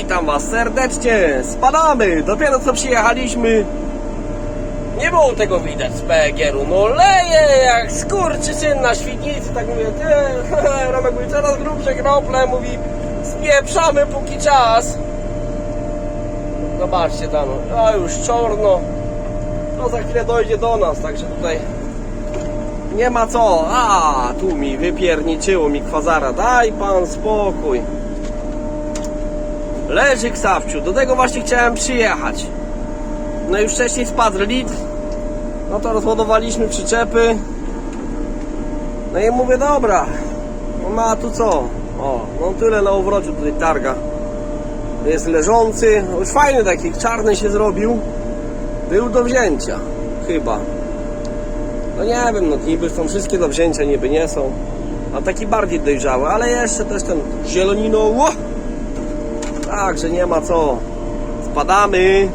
Witam Was serdecznie. Spadamy. Dopiero co przyjechaliśmy. Nie było tego widać z PGR-u. No leje jak skurczysyn na świdnicy. Tak mówię, ty, Romek mówi, coraz grubsze krople. Mówi, spieprzamy póki czas. Zobaczcie tam, a już czorno. To za chwilę dojdzie do nas, także tutaj nie ma co. A, tu mi wypierniczyło mi kwazara. Daj pan spokój. Leży Ksawciu, do tego właśnie chciałem przyjechać. No już wcześniej spadł litr. No to rozładowaliśmy przyczepy. No i mówię, dobra. No ma tu co? O, no tyle na obrocie tutaj targa. Jest leżący. No już fajny taki, czarny się zrobił. Był do wzięcia. Chyba. No nie wiem, no niby są wszystkie do wzięcia, niby nie są. A taki bardziej dojrzały, ale jeszcze też ten zielonino. Także nie ma co. Spadamy.